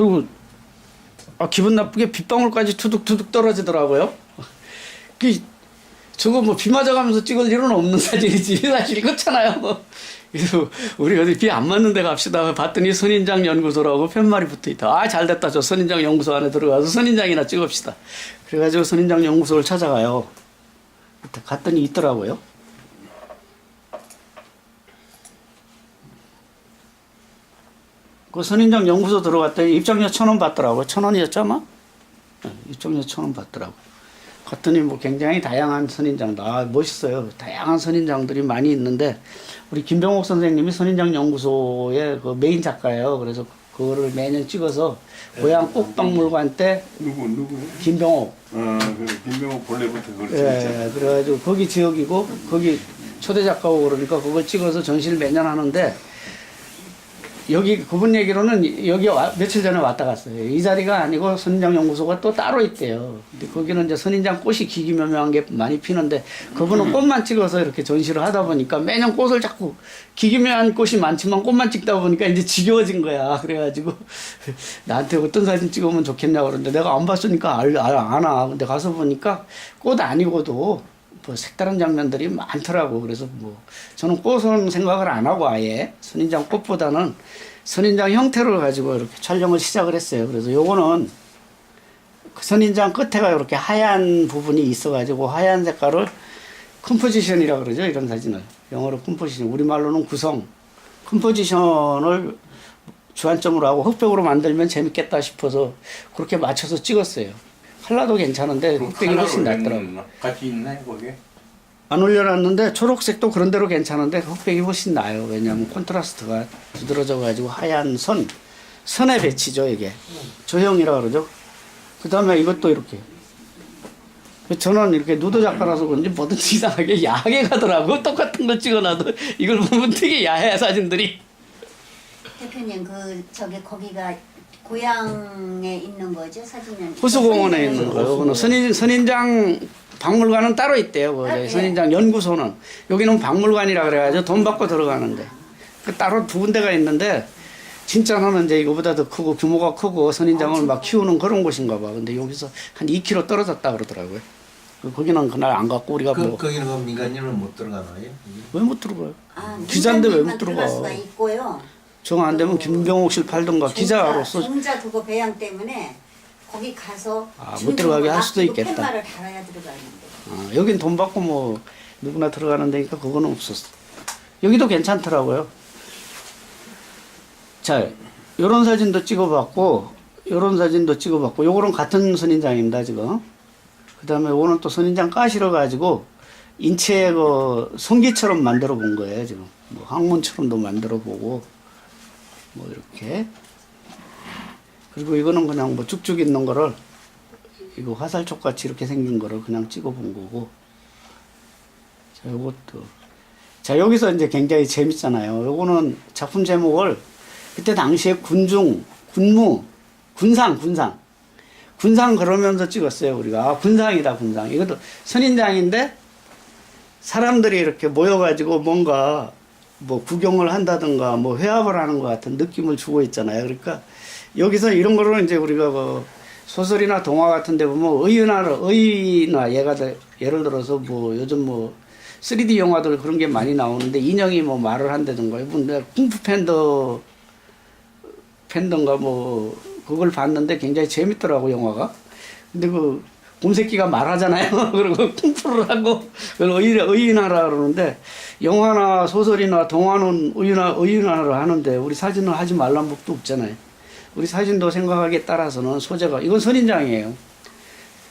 그리고 아, 기분 나쁘게 빗방울까지 투둑투둑 떨어지더라고요. 그 저거 뭐 비 맞아가면서 찍을 일은 없는 사진이지 사실 그렇잖아요. 그래서 우리 어디 비 안 맞는 데 갑시다. 봤더니 선인장 연구소라고 편말이 붙어 있다. 아 잘됐다. 저 선인장 연구소 안에 들어가서 선인장이나 찍읍시다. 그래가지고 선인장 연구소를 찾아가요. 갔더니 있더라고요. 그 선인장 연구소 들어갔더니 입장료 천 원 받더라고요. 천 원이었죠, 아마? 네, 입장료 천 원 받더라고. 갔더니 뭐 굉장히 다양한 선인장도 아 멋있어요. 다양한 선인장들이 많이 있는데 우리 김병옥 선생님이 선인장 연구소의 그 메인 작가예요. 그래서 그거를 매년 찍어서 고향 꽃박물관 때 누구 누구? 김병옥 아, 그 김병호 본래부터 그걸 찍었잖아. 예, 그래가지고 거기 지역이고 거기 초대 작가고 그러니까 그걸 찍어서 전시를 매년 하는데 여기 그분 얘기로는 여기 와- 며칠 전에 왔다 갔어요. 이 자리가 아니고 선인장 연구소가 또 따로 있대요. 근데 거기는 이제 선인장 꽃이 기기묘묘한 게 많이 피는데 그분은 꽃만 찍어서 이렇게 전시를 하다 보니까 매년 꽃을 자꾸 기기묘한 꽃이 많지만 꽃만 찍다 보니까 이제 지겨워진 거야. 그래가지고 나한테 어떤 사진 찍으면 좋겠냐고 그러는데 내가 안 봤으니까 알, 알, 아나. 근데 가서 보니까 꽃 아니고도 뭐 색다른 장면들이 많더라고. 그래서 뭐 저는 꽃은 생각을 안 하고 아예 선인장 꽃보다는 선인장 형태를 가지고 이렇게 촬영을 시작을 했어요. 그래서 요거는 그 선인장 끝에가 이렇게 하얀 부분이 있어가지고 하얀 색깔을 컴포지션이라 그러죠. 이런 사진을 영어로 컴포지션, 우리말로는 구성. 컴포지션을 주안점으로 하고 흑백으로 만들면 재밌겠다 싶어서 그렇게 맞춰서 찍었어요. 컬러도 괜찮은데 흑백이 훨씬 낫더라고. 같이 있나요 거기? 안 올려놨는데 초록색도 그런 대로 괜찮은데 흑백이 훨씬 나아요. 왜냐하면 콘트라스트가 두드러져 가지고 하얀 선 선의 배치죠 이게 조형이라 그러죠. 그 다음에 이것도 이렇게 저는 이렇게 누드 작가라서 그런지 뭐든지 이상하게 야하게 가더라고 똑같은 걸 찍어놔도 이걸 보면 되게 야해 사진들이 대표님 그 저기 거기가 고향에 있는 거죠 사진은 호수공원에 있는 거예요. 그거는 선인, 선인장 박물관은 따로 있대요. 그 아, 저기 예. 선인장 연구소는 여기는 박물관이라 그래가지고 돈 받고 들어가는데 그 따로 두 군데가 있는데 진짜로는 이제 이거보다 더 크고 규모가 크고 선인장을 막 키우는 그런 곳인가 봐. 근데 여기서 한 2km 떨어졌다 그러더라고요. 그 거기는 그날 안 갔고 우리가 그, 뭐왜 거기는 그 민간인은 못 들어가나요? 못 들어가요? 아, 기자인데 왜 못 민간인만 들어가? 들어갈 수가 있고요. 정 안 되면 김병옥 씨를 팔던가 기자로서 종자 그거 배양 때문에 거기 가서 아, 못 들어가게 할 수도 있겠다. 팻말을 달아야 들어가는데 어, 여긴 돈 받고 뭐 누구나 들어가는 데니까 그거는 없었어. 여기도 괜찮더라고요. 자, 요런 사진도 찍어봤고, 요런 사진도 찍어봤고, 요거는 같은 선인장입니다, 지금. 그 다음에 요거는 또 선인장 까실어가지고, 인체 그 성기처럼 만들어 본 거예요, 지금. 뭐 항문처럼도 만들어 보고, 뭐 이렇게. 그리고 이거는 그냥 뭐 쭉쭉 있는 거를 이거 화살촉 같이 이렇게 생긴 거를 그냥 찍어 본 거고. 자, 요것도. 자, 여기서 이제 굉장히 재밌잖아요. 요거는 작품 제목을 그때 당시에 군중, 군무, 군상, 군상. 군상 그러면서 찍었어요, 우리가. 아, 군상이다, 군상. 이것도 선인장인데 사람들이 이렇게 모여가지고 뭔가 뭐 구경을 한다든가 뭐 회합을 하는 것 같은 느낌을 주고 있잖아요. 그러니까 여기서 이런 거를 이제 우리가 뭐 소설이나 동화 같은 데 보면 의나 의나 얘가 돼- 예를 들어서 뭐 요즘 뭐 3D 영화들 그런 게 많이 나오는데 인형이 뭐 말을 한다든가 근데 쿵푸 팬더 팬더인가 뭐 그걸 봤는데 굉장히 재밌더라고 영화가 근데 그 곰새끼가 말하잖아요 그리고 쿵푸를 하고 그걸 의, 의인하라 그러는데 영화나 소설이나 동화는 의인하, 의인하라 하는데 우리 사진은 하지 말란 법도 없잖아요 우리 사진도 생각하기에 따라서는 소재가 이건 선인장이에요.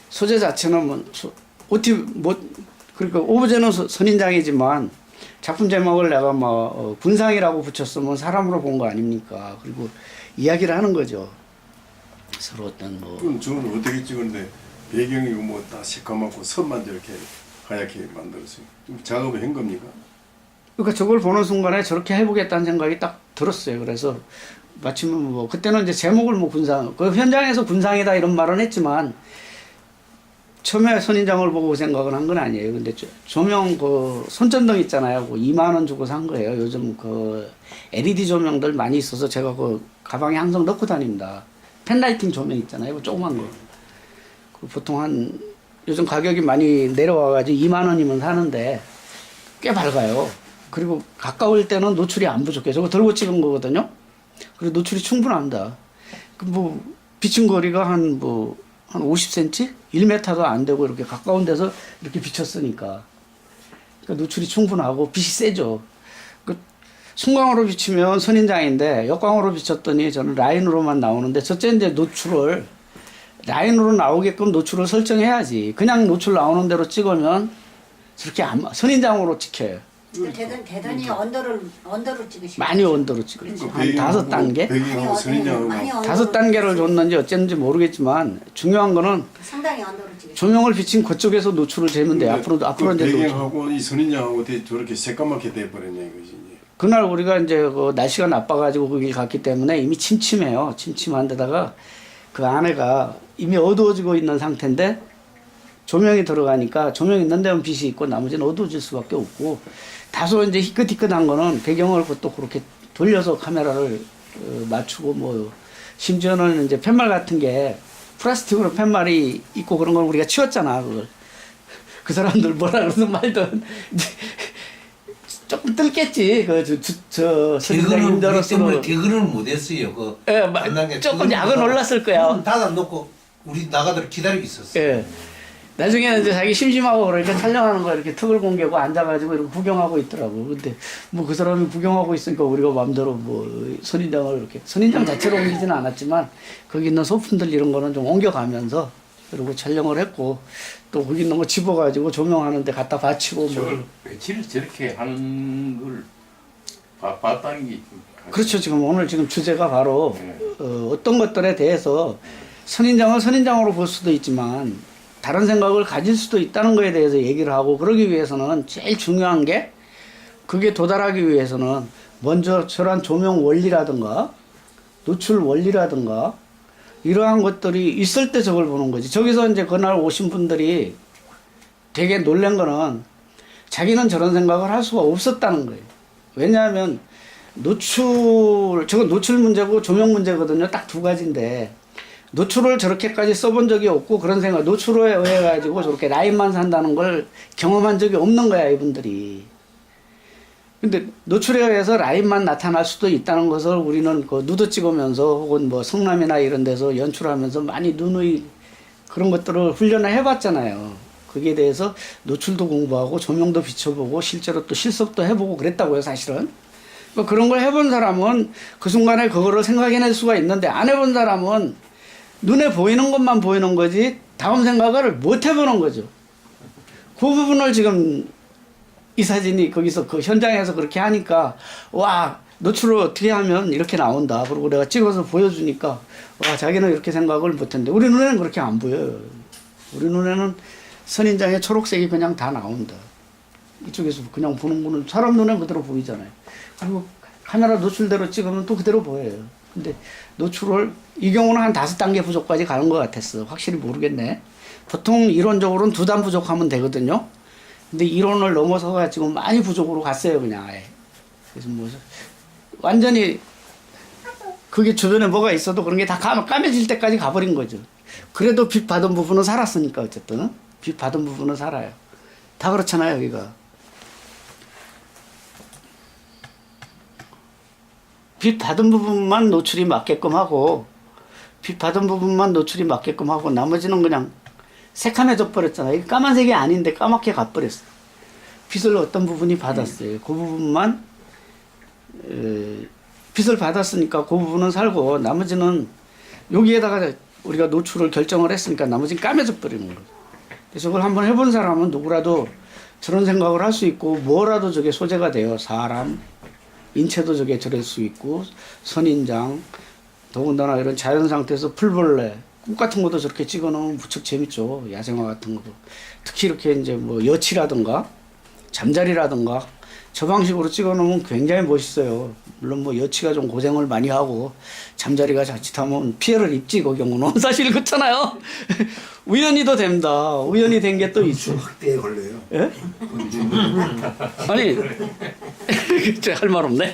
소재 자체는 뭐 소- 어떻게 뭐 그러니까 오브제는 서- 선인장이지만 작품 제목을 내가 뭐 어, 군상이라고 붙였으면 사람으로 본 거 아닙니까? 그리고 이야기를 하는 거죠. 서로 어떤 뭐 그럼 저는 어떻게 찍었는데 배경이 뭐다 시커멓고 선만 저렇게 하얗게 만들었어요. 좀 작업을 한 겁니까? 그러니까 저걸 보는 순간에 저렇게 해보겠다는 생각이 딱 들었어요. 그래서 마침 뭐 그때는 이제 제목을 뭐 군상 그 현장에서 군상이다 이런 말은 했지만 처음에 선인장을 보고 생각을 한건 아니에요. 근데 조- 조명 그 손전등 있잖아요. 그 2만 원 주고 산 거예요. 요즘 그 LED 조명들 많이 있어서 제가 그 가방에 항상 넣고 다닙니다. 펜라이팅 조명 있잖아요. 이거 조그만 거. 그 보통 한 요즘 가격이 많이 내려와가지고 2만 원이면 사는데 꽤 밝아요. 그리고 가까울 때는 노출이 안 부족해. 저거 들고 찍은 거거든요. 그리고 노출이 충분합니다. 그뭐 비친 거리가 한 뭐 한 50cm, 1m도 안 되고 이렇게 가까운 데서 이렇게 비쳤으니까 그러니까 노출이 충분하고 빛이 세죠. 그 순광으로 비치면 선인장인데 역광으로 비쳤더니 저는 라인으로만 나오는데 첫째 이제 노출을 라인으로 나오게끔 노출을 설정해야지. 그냥 노출 나오는 대로 찍으면 저렇게 안 선인장으로 찍혀요. 그 대단, 대단히 언더를 언더로 찍으시고 많이 온도로 찍어요. 그러니까 한 다섯 단계? 배경하고 선인장하고 다섯 단계를 줬는지 어쨌는지 모르겠지만 중요한 거는 상당히 언더로 찍으시고 조명을 비친 그쪽에서 노출을 재면 돼요. 앞으로 앞으로 그 이제 노출. 배경하고 이 선인장하고 되- 저렇게 새까맣게 돼버렸냐 이거지 이제. 그날 우리가 이제 그 날씨가 나빠가지고 거기 갔기 때문에 이미 침침해요. 침침한 데다가 그 안에가 이미 어두워지고 있는 상태인데 조명이 들어가니까 조명 있는 데는 빛이 있고 나머지는 어두워질 수밖에 없고 다소 이제 희끗희끗한 거는 배경을 또 그렇게 돌려서 카메라를 어, 맞추고 뭐 심지어는 이제 팻말 같은 게 플라스틱으로 팻말이 있고 그런 걸 우리가 치웠잖아 그걸. 그 사람들 뭐라 그러든 말든 조금 뜰겠지 그 저저 개그를 우리 선생님들로서 때문에 개그를 못했어요. 그 예, 마- 만난 조금 약은 올랐을 거야. 문 닫아놓고 우리 나가들 기다리고 있었어. 예. 나중에는 이제 자기 심심하고 그러니까 촬영하는 거 이렇게 턱을 공개고 앉아가지고 이렇게 구경하고 있더라고. 근데 뭐 그 사람이 구경하고 있으니까 우리가 마음대로 뭐 선인장을 이렇게 선인장 자체로 옮기지는 않았지만 거기 있는 소품들 이런 거는 좀 옮겨가면서 그리고 촬영을 했고 또 거기 있는 거 집어가지고 조명하는데 갖다 받치고 뭐 저걸 며칠 저렇게 하는 걸 봐- 봤다는 게 좀- 그렇죠. 지금 오늘 지금 주제가 바로 네. 어, 어떤 것들에 대해서 선인장을 선인장으로 볼 수도 있지만 다른 생각을 가질 수도 있다는 거에 대해서 얘기를 하고 그러기 위해서는 제일 중요한 게 그게 도달하기 위해서는 먼저 저런 조명 원리라든가 노출 원리라든가 이러한 것들이 있을 때 저걸 보는 거지. 저기서 이제 그날 오신 분들이 되게 놀란 거는 자기는 저런 생각을 할 수가 없었다는 거예요. 왜냐하면 노출, 저건 노출 문제고 조명 문제거든요. 딱 두 가지인데. 노출을 저렇게까지 써본 적이 없고 그런 생각, 노출에 의해 가지고 저렇게 라인만 산다는 걸 경험한 적이 없는 거야, 이분들이. 근데 노출에 의해서 라인만 나타날 수도 있다는 것을 우리는 그 누드 찍으면서 혹은 뭐 성남이나 이런 데서 연출하면서 많이 누누이 그런 것들을 훈련을 해봤잖아요. 거기에 대해서 노출도 공부하고 조명도 비춰보고 실제로 또 실습도 해보고 그랬다고요, 사실은. 뭐 그런 걸 해본 사람은 그 순간에 그거를 생각해낼 수가 있는데 안 해본 사람은 눈에 보이는 것만 보이는 거지 다음 생각을 못 해보는 거죠. 그 부분을 지금 이 사진이 거기서 그 현장에서 그렇게 하니까 와 노출을 어떻게 하면 이렇게 나온다. 그리고 내가 찍어서 보여주니까 와 자기는 이렇게 생각을 못했는데 우리 눈에는 그렇게 안 보여요. 우리 눈에는 선인장의 초록색이 그냥 다 나온다. 이쪽에서 그냥 보는 거는 사람 눈에 그대로 보이잖아요. 그리고 카메라 노출대로 찍으면 또 그대로 보여요. 근데 노출을 이 경우는 한 다섯 단계 부족까지 가는 것 같았어. 확실히 모르겠네. 보통 이론적으로는 두 단 부족하면 되거든요. 근데 이론을 넘어서 가지고 많이 부족으로 갔어요, 그냥 아예. 그래서 뭐 완전히 그게 주변에 뭐가 있어도 그런 게 다 까매질 때까지 가버린 거죠. 그래도 빛 받은 부분은 살았으니까 어쨌든 빛 받은 부분은 살아요. 다 그렇잖아요, 여기가. 빛 받은 부분만 노출이 맞게끔 하고 빛 받은 부분만 노출이 맞게끔 하고 나머지는 그냥 새카매져 버렸잖아요. 이게 까만색이 아닌데 까맣게 가버렸어. 빛을 어떤 부분이 받았어요. 그 부분만 에, 빛을 받았으니까 그 부분은 살고 나머지는 여기에다가 우리가 노출을 결정을 했으니까 나머지는 까매져 버리는 거죠. 그래서 그걸 한번 해본 사람은 누구라도 저런 생각을 할 수 있고 뭐라도 저게 소재가 돼요. 사람, 인체도 저게 저럴 수 있고 선인장, 더군다나 이런 자연 상태에서 풀벌레, 꽃 같은 것도 저렇게 찍어 놓으면 무척 재밌죠. 야생화 같은 거. 특히 이렇게 이제 뭐 여치라든가 잠자리라든가 저 방식으로 찍어 놓으면 굉장히 멋있어요. 물론 뭐 여치가 좀 고생을 많이 하고 잠자리가 자칫하면 피해를 입지 그 경우는 사실 그렇잖아요. 우연히 도 됩니다. 우연히 된 게 또 있어. 확대에 걸려요. 예? 아니 할 말 없네.